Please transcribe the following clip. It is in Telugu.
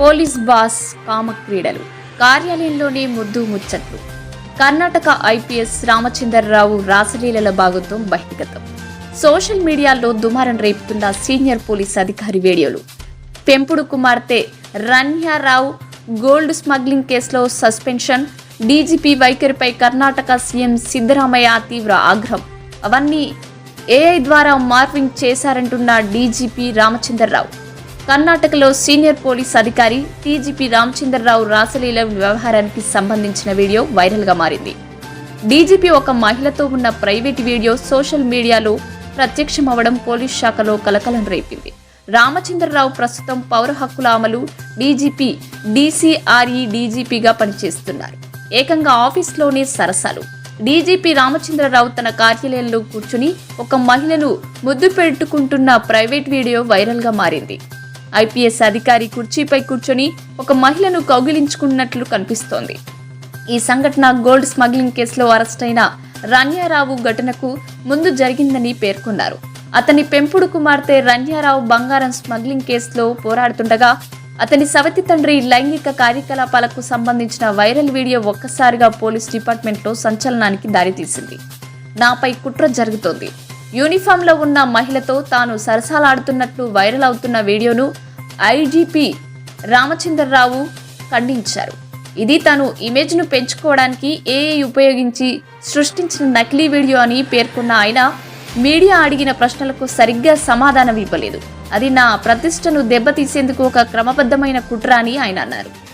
పోలీస్ బాస్ కామక్రీడలు కార్యాలయంలోనే ముద్దు ముచ్చట్లు. కర్ణాటక ఐపీఎస్ రామచంద్రరావు రాసలీలల భాగత్వం బహిర్గతం. సోషల్ మీడియాలో దుమారం రేపుతున్న సీనియర్ పోలీస్ అధికారి వీడియోలు. పెంపుడు కుమార్తె రన్యారావు గోల్డ్ స్మగ్లింగ్ కేసులో సస్పెన్షన్. డీజీపీ వైఖరిపై కర్ణాటక సీఎం సిద్ధరామయ్య తీవ్ర ఆగ్రహం. అవన్నీ ఏఐ ద్వారా మార్పింగ్ చేశారంటున్న డీజీపీ రామచంద్రరావు. కర్ణాటకలో సీనియర్ పోలీస్ అధికారి టీజీపీ రామచంద్రరావు రాసలీల వ్యవహారానికి సంబంధించిన వీడియో వైరల్గా మారింది. డీజీపీ ఒక మహిళతో ఉన్న ప్రైవేట్ వీడియో సోషల్ మీడియాలో ప్రత్యక్షమవడం పోలీస్ శాఖలో కలకలం రేపింది. రామచంద్రరావు ప్రస్తుతం పౌర హక్కుల అమలు డీజీపీ డీసీఆర్ఈ డీజీపీగా పనిచేస్తున్నారు. ఏకంగా ఆఫీస్లోనే సరసాలు. డీజీపీ రామచంద్రరావు తన కార్యాలయంలో కూర్చుని ఒక మహిళను ముద్దు పెట్టుకుంటున్న ప్రైవేట్ వీడియో వైరల్గా మారింది. ఐపీఎస్ అధికారి కుర్చీపై కూర్చొని ఒక మహిళను కౌగిలించుకున్నట్లు కనిపిస్తోంది. ఈ సంఘటన గోల్డ్ స్మగ్లింగ్ కేసులో అరెస్టైన రన్యారావు ఘటనకు ముందు జరిగిందని పేర్కొన్నారు. అతని పెంపుడు కుమార్తె రన్యారావు బంగారం స్మగ్లింగ్ కేసులో పోరాడుతుండగా అతని సవతి తండ్రి లైంగిక కార్యకలాపాలకు సంబంధించిన వైరల్ వీడియో ఒక్కసారిగా పోలీస్ డిపార్ట్మెంట్లో సంచలనానికి దారితీసింది. నాపై కుట్ర జరుగుతోంది. యూనిఫామ్లో ఉన్న మహిళతో తాను సరసాలాడుతున్నట్లు వైరల్ అవుతున్న వీడియోను ఐజీపీ రామచంద్రరావు ఖండించారు. ఇది తను ఇమేజ్ను పెంచుకోవడానికి ఏఐ ఉపయోగించి సృష్టించిన నకిలీ వీడియో అని పేర్కొన్న ఆయన మీడియా అడిగిన ప్రశ్నలకు సరిగ్గా సమాధానం ఇవ్వలేదు. అది నా ప్రతిష్టను దెబ్బతీసేందుకు ఒక క్రమబద్ధమైన కుట్ర అని ఆయన అన్నారు.